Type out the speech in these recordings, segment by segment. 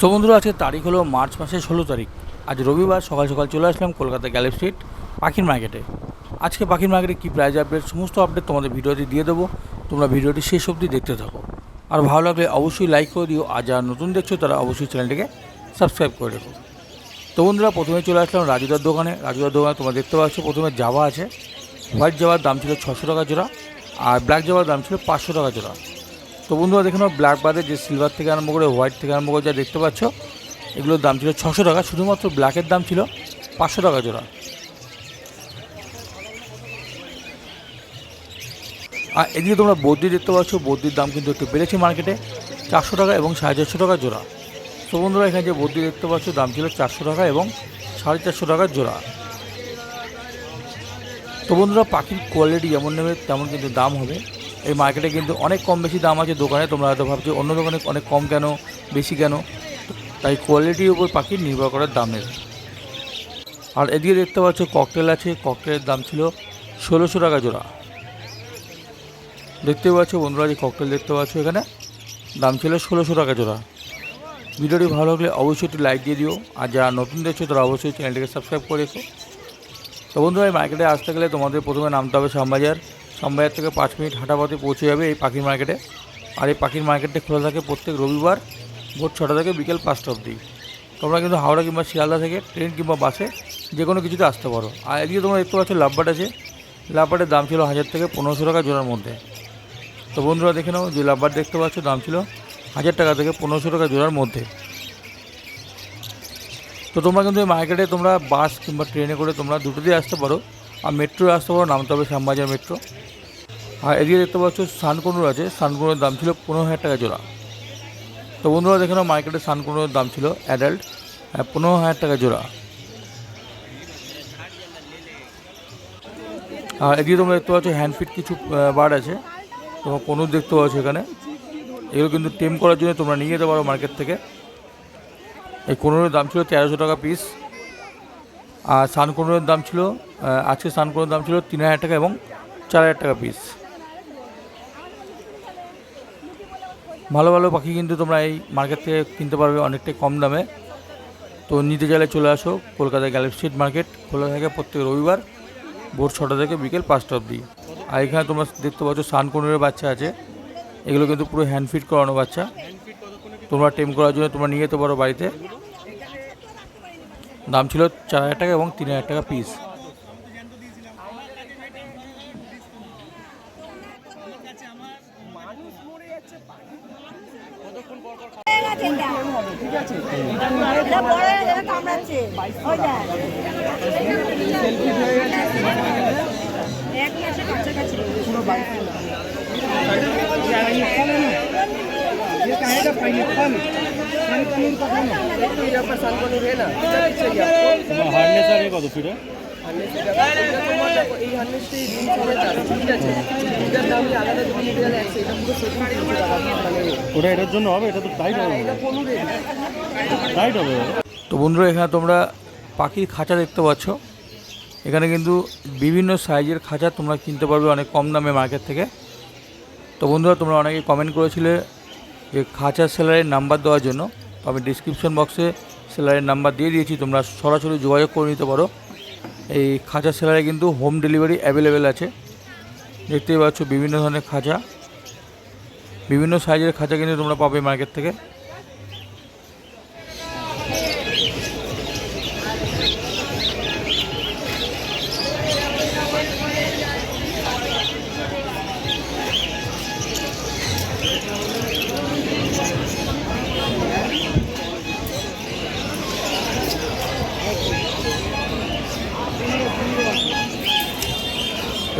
So বন্ধুরা আজকে তারিখ হলো মার্চ মাসের ষোলো তারিখ। আজ রবিবার সকাল সকাল চলে আসলাম কলকাতা গ্যালেপ স্ট্রিট, পাখির মার্কেটে। আজকে পাখির মার্কেটে কী প্রাইজ আপডেট সমস্ত আপডেট তোমাদের ভিডিওতে দিয়ে দেবো। তোমরা ভিডিওটি শেষ অবধি দেখতে থাকো। আর ভালো লাগলে অবশ্যই লাইক করে দিও, আর যারা নতুন দেখছ তারা অবশ্যই চ্যানেলটিকে সাবস্ক্রাইব করে রেখো। তো বন্ধুরা, প্রথমে চলে আসলাম রাজুদার দোকানে। রাজুদার দোকানে তোমরা দেখতে পাচ্ছ, প্রথমে জাভা আছে। হোয়াইট জাভার দাম ছিল ছশো টাকা জোড়া, আর ব্ল্যাক জাভার দাম ছিল পাঁচশো টাকা জোড়া। তো বন্ধুরা, দেখে নাও ব্ল্যাক বাদে যে সিলভার থেকে আরম্ভ করে হোয়াইট থেকে আরম্ভ করে যা দেখতে পাচ্ছ, এগুলোর দাম ছিল ছশো টাকা, শুধুমাত্র ব্ল্যাকের দাম ছিল পাঁচশো টাকা জোড়া। আর এদিকে তোমরা বদ্রি দেখতে পাচ্ছ, বদ্রির দাম কিন্তু একটু বেড়েছে মার্কেটে চারশো টাকা এবং সাড়ে চারশো টাকা জোড়া। তো বন্ধুরা, এখানে যে বদ্রি দেখতে পাচ্ছ, দাম ছিল চারশো টাকা এবং সাড়ে চারশো টাকা জোড়া। তো বন্ধুরা, পাখির কোয়ালিটি যেমন নেবে, তেমন কিন্তু দাম হবে। এই মার্কেটে কিন্তু অনেক কম বেশি দাম আছে দোকানে, তোমরা হয়তো ভাবছ অন্য দোকানে অনেক কম কেন, বেশি কেন? তাই কোয়ালিটির উপর পাখি নির্ভর করার দামের। আর এদিকে দেখতে পাচ্ছ ককটেল আছে ককটেলের দাম ছিল ষোলোশো টাকা জোড়া। দেখতে পাচ্ছ বন্ধুরা যে ককটেল দেখতে পাচ্ছ এখানে, দাম ছিল ষোলোশো টাকা জোড়া। ভিডিওটি ভালো লাগলে অবশ্যই একটু লাইক দিয়ে দিও, আর যারা নতুন দেখছ তারা অবশ্যই চ্যানেলটিকে সাবস্ক্রাইব করে রেখো। তো বন্ধুরা এই মার্কেটে আসতে গেলে তোমাদের প্রথমে নামতে হবে শ্যামবাজার। শ্যামবাজার থেকে পাঁচ মিনিট হাঁটা পথে পৌঁছে যাবে এই পাখির মার্কেটে। আর এই পাখির মার্কেটটা খোলা থাকে প্রত্যেক রবিবার ভোর ছটা থেকে বিকেল পাঁচটা অবধি। তোমরা কিন্তু হাওড়া কিংবা শিয়ালদা থেকে ট্রেন কিংবা বাসে যে কোনো কিছুতে আসতে পারো। আর এদিকে তোমরা দেখতে পাচ্ছ লাভবাট আছে। লাভবাটের দাম ছিল হাজার থেকে পনেরোশো টাকা জোড়ার মধ্যে। তো বন্ধুরা দেখে নাও যে লাভবার দেখতে পাচ্ছ, দাম ছিল হাজার টাকা থেকে পনেরোশো টাকা জোড়ার মধ্যে। তো তোমরা কিন্তু এই মার্কেটে তোমরা বাস কিংবা ট্রেনে করে তোমরা দুটো দিয়ে আসতে পারো। আর মেট্রো আসতে পারো নামতে হবে শ্যামবাজার মেট্রো। আর এদিকে দেখতে পাচ্ছ সানকুনুর আছে। সানকুনুর দাম ছিল পনেরো হাজার টাকা জোড়া। তো বন্ধুরা দেখে নাও, মার্কেটে সানকুনুরের দাম ছিল অ্যাডাল্ট পনেরো হাজার টাকা জোড়া। আর এদিকে তোমরা দেখতে পাচ্ছ হ্যান্ডফিট কিছু বার্ড আছে। তোমার কনুর দেখতে পাচ্ছ এখানে। এগুলো কিন্তু টেম করার জন্য তোমরা নিয়ে যেতে পারো মার্কেট থেকে। এই কোনোরের দাম ছিল তেরোশো টাকা পিস আর সানকুনরের দাম ছিল আজকে সানকোনোর দাম ছিল তিন হাজার টাকা এবং চার হাজার টাকা পিস ভালো ভালো পাখি কিন্তু তোমরা এই মার্কেট থেকে কিনতে পারবে অনেকটাই কম দামে। তো নিতে চাইলে চলে আসো কলকাতায় গ্যালেপ স্ট্রিট মার্কেট খোলা থাকে প্রত্যেক রবিবার ভোর ছটা থেকে বিকেল পাঁচটা অবধি। আর এখানে তোমরা দেখতে পাচ্ছ সান কোনোরের বাচ্চা আছে, এগুলো কিন্তু পুরো হ্যান্ড ফিট করানো বাচ্চা। তোমরা টেম করার জন্য তোমরা নিয়ে যেতে পারো বাড়িতে। দাম ছিল চার হাজার টাকা এবং তিন হাজার টাকা পিস এটা বড় যাবে কামড়াচ্ছে ওই দেখ এক মাসের কাছাকাছি হার্নেসারে কত ফিরে এই হার্নেসটি রিং করে ঠিক আছে এটার দামই আলাদা যদি নিতে গেলে একশো এটা পুরো সেটিং তিনশো টাকা মানে ওটা এটার জন্য হবে এটা তো টাইট হবে। এটা কোনো টাইট হবে। তো বন্ধুরা এখানে তোমরা পাখির খাঁচা দেখতে পাচ্ছ। এখানে কিন্তু বিভিন্ন সাইজের খাঁচা তোমরা কিনতে পারবে অনেক কম দামে মার্কেট থেকে। তো বন্ধুরা তোমরা অনেকে কমেন্ট করেছিলে যে খাঁচা সেলারের নাম্বার দেওয়ার জন্য আমি ডিসক্রিপশন বক্সে সেলারের নাম্বার দিয়ে দিয়েছি, তোমরা সরাসরি যোগাযোগ করে নিতে পারো। এই খাঁচা সেলারে কিন্তু হোম ডেলিভারি অ্যাভেলেবেল আছে। দেখতেই পাচ্ছ বিভিন্ন ধরনের খাঁচা। বিভিন্ন সাইজের খাঁচা কিন্তু তোমরা পাবে মার্কেট থেকে।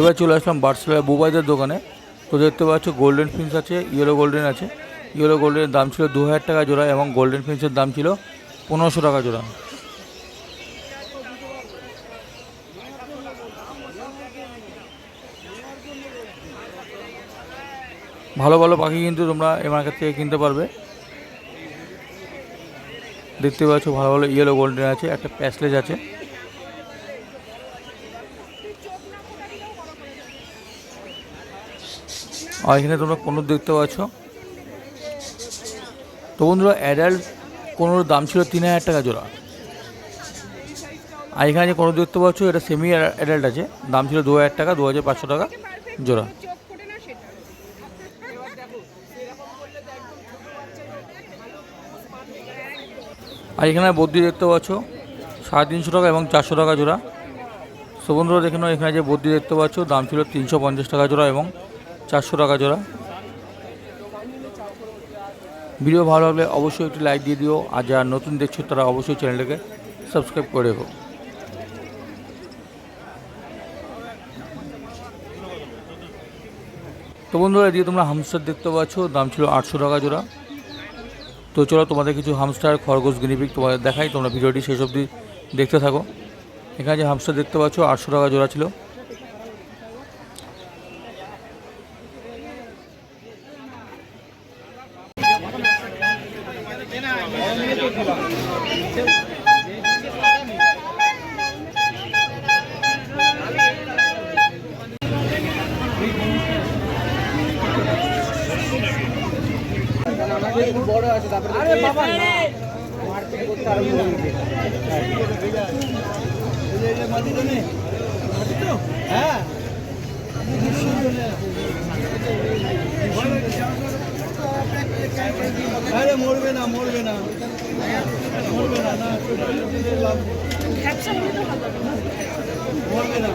এবার চলে আসলাম বার্সেলার বুবাইদের দোকানে। তো দেখতে পাচ্ছ গোল্ডেন ফিন্স আছে ইয়েলো গোল্ডেন আছে। ইয়েলো গোল্ডেনের দাম ছিল দু হাজার টাকা জোড়া এবং গোল্ডেন ফিন্সের দাম ছিল পনেরোশো টাকা জোড়া। ভালো ভালো পাখি কিন্তু তোমরা এই মার্কেট থেকে কিনতে পারবে। দেখতে পাচ্ছ ভালো ভালো ইয়েলো গোল্ডেন আছে, একটা প্যাসলেজ আছে। আর এখানে তোমরা কোনো দেখতে পাচ্ছ। তো বন্ধুরা অ্যাডাল্ট কোনোর দাম ছিল তিন হাজার টাকা জোড়া। আর এখানে যে কোনো দেখতে পাচ্ছ, এটা সেমি অ্যাডাল্ট আছে। দাম ছিল দু হাজার টাকা, দু হাজার পাঁচশো টাকা জোড়া। আর এখানে বদ্যি দেখতে পাচ্ছ, সাড়ে তিনশো টাকা এবং চারশো টাকা জোড়া। সো বন্ধুরা, দেখে নাও, এখানে যে বদ্যি দেখতে পাচ্ছ, দাম ছিল তিনশো পঞ্চাশ টাকা জোড়া এবং চারশো টাকা জোড়া। ভিডিও ভালো লাগলে অবশ্যই একটি লাইক দিয়ে দিও। আর যারা নতুন দেখছ, তারা অবশ্যই চ্যানেলটাকে সাবস্ক্রাইব করে রেখো। তো বন্ধুরা, এদিকে তোমরা হামস্টার দেখতে পাচ্ছ, দাম ছিল আটশো টাকা জোড়া। তো চলো, তোমাদের কিছু হামস্টার খরগোশ গিনিপিক তোমাদের দেখাই। তোমরা ভিডিওটি শেষ অবধি দেখতে থাকো। এখানে যে হামস্টার দেখতে পাচ্ছ, আটশো টাকা জোড়া ছিল। বড় আছে তারপরে আরে বাবা। না মারপিট করতে আরম্ভ করে হ্যাঁ আরে মরবে না মরবে না। মরবে না না মরবে না।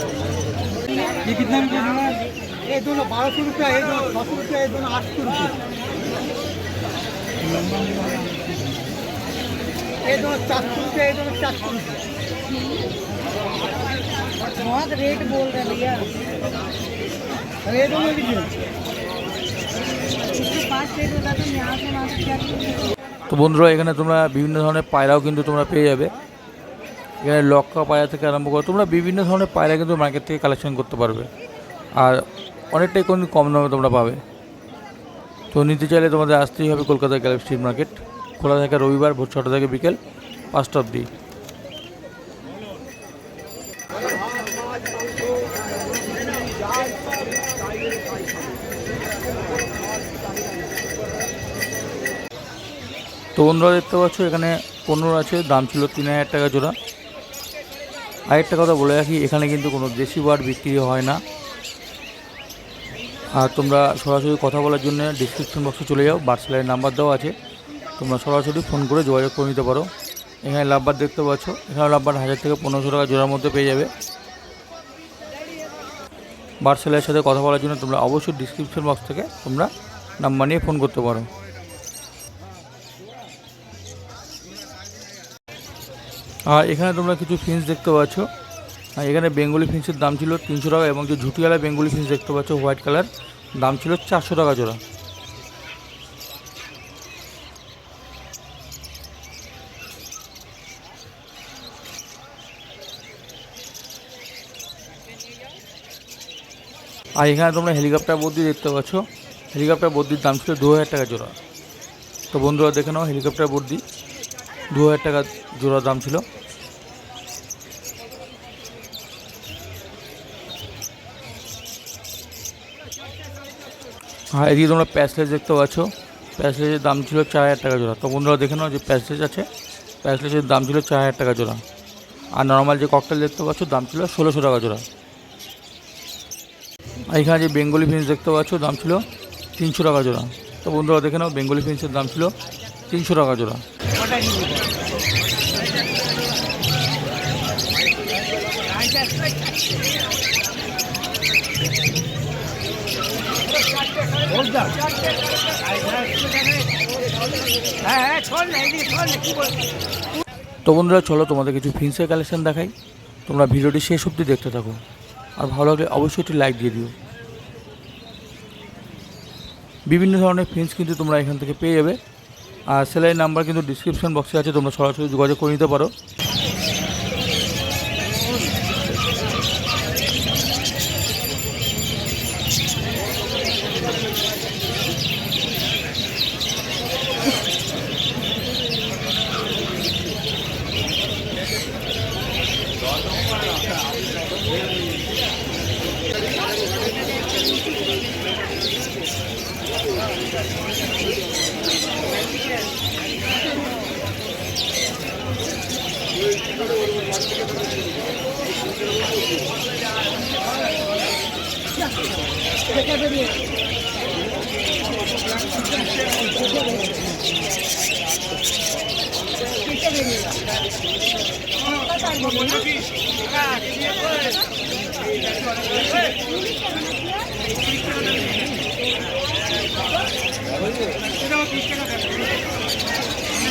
ये कितना में देना है ये दोनों बारह सौ रुपया ये दोनों छः सौ रुपया ये दोनों आठ सौ रुपया ये दोनों चार सौ रुपया ये दोनों चार सौ रुपया बहुत रेट बोल रहे भैया अरे ये दोनों भी दो। इसके पास रेट होता तो हम यहाँ से वहाँ से क्या करेंगे? তো বন্ধুরা, এখানে তোমরা বিভিন্ন ধরনের পায়রাও কিন্তু তোমরা পেয়ে যাবে। এখানে লক্কা পায়রা থেকে আরম্ভ করে তোমরা বিভিন্ন ধরনের পায়রা কিন্তু মার্কেট থেকে কালেকশন করতে পারবে। আর অনেকটাই কোন কম দামে তোমরা পাবে। তো নিতে চাইলে তোমাদের আসতেই হবে কলকাতা গ্যালেপ স্ট্রিট মার্কেট খোলা থাকে রবিবার ভোর ছটা থেকে বিকেল পাঁচটা অবধি। তো বন্ধুরা দেখতে পাচ্ছ, এখানে পনেরো আছে, দাম ছিল তিন হাজার টাকা জোড়া। আরেকটা কথা বলে রাখি, এখানে কিন্তু কোনো দেশি বার্ড বিক্রি হয় না। আর তোমরা সরাসরি কথা বলার জন্য ডিসক্রিপশন বক্সে চলে যাও বার্সেলাইয়ের নাম্বার দেওয়া আছে। তোমরা সরাসরি ফোন করে যোগাযোগ করে নিতে পারো। এখানে লাভবার দেখতে পাচ্ছ, এখানে লাভবার হাজার থেকে পনেরোশো টাকা জোড়ার মধ্যে পেয়ে যাবে। বার্সেলাইয়ের সাথে কথা বলার জন্য তোমরা অবশ্যই ডিসক্রিপশন বক্স থেকে তোমরা নাম্বার নিয়ে ফোন করতে পারো। আর এখানে তোমরা কিছু ফিন্স দেখতে পাচ্ছ। এখানে বেঙ্গলি ফিন্সের দাম ছিল তিনশো টাকা এবং যে ঝুটিওয়ালা বেঙ্গলি ফিন্স দেখতে পাচ্ছ হোয়াইট কালার দাম ছিল চারশো টাকা জোড়া। আর এখানে তোমরা হেলিকপ্টার বদ্যি দেখতে পাচ্ছ। হেলিকপ্টার বদ্যির দাম ছিল দু হাজার টাকা জোড়া। তো বন্ধুরা, দেখে নাও হেলিকপ্টার বদ্যি দু হাজার টাকা জোড়া দাম ছিল। হ্যাঁ এদিকে তোমরা প্যাসলেজ দেখতে পাচ্ছ। প্যাসলেজের দাম ছিল চার হাজার টাকা জোড়া। তো বন্ধুরা দেখে নাও যে প্যাসলেজ আছে। প্যাসলেজের দাম ছিল চার হাজার টাকা জোড়া। আর নর্মাল যে ককটেল দেখতে পাচ্ছ, দাম ছিল ষোলোশো টাকা জোড়া। আর এখানে যে বেঙ্গলি ফিন্স দেখতে পাচ্ছ, দাম ছিল তিনশো টাকা জোড়া। তো বন্ধুরা দেখে নাও, বেঙ্গলি ফিন্সের দাম ছিল তিনশো টাকা জোড়া। তো বন্ধুরা, চলো তোমাদের কিছু ফিন্সের কালেকশন দেখাই। তোমরা ভিডিওটি শেষ অবধি দেখতে থাকো। আর ভালো লাগলে অবশ্যই একটি লাইক দিয়ে দিও। বিভিন্ন ধরনের ফেন্স কিন্তু তোমরা এখান থেকে পেয়ে যাবে। আর সেলাই নাম্বার কিন্তু ডিসক্রিপশন বক্সে আছে তোমরা সরাসরি যোগাযোগ করে নিতে পারো।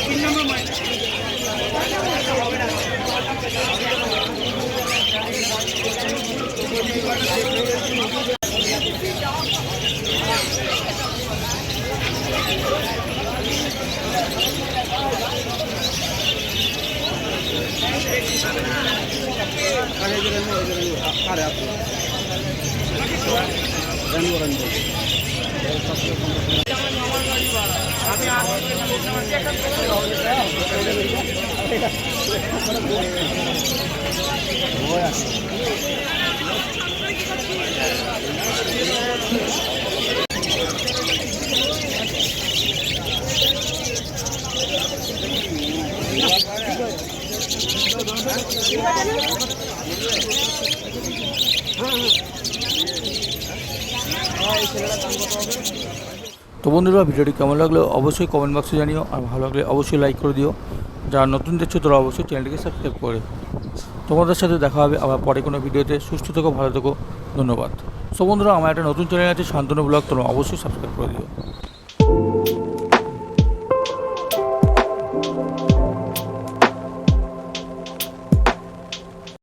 তিন নম্বর মাইনাস আর এই জন্য ওই জন্য আর আপনি আমি তো বন্ধুরা, ভিডিওটি কেমন লাগল অবশ্যই কমেন্ট বক্সে জানিও, আর ভালো লাগলে অবশ্যই লাইক করে দিও। যারা নতুন দেখছ, তারা অবশ্যই চ্যানেলটিকে সাবস্ক্রাইব করে তোমাদের সাথে দেখা হবে আবার পরে কোনো ভিডিওতে। সুস্থ থেকো, ভালো থেকো, ধন্যবাদ। সো বন্ধুরা, আমার একটা নতুন চ্যানেল আছে, শান্তনু ব্লগ, তোমরা অবশ্যই সাবস্ক্রাইব করে দিও।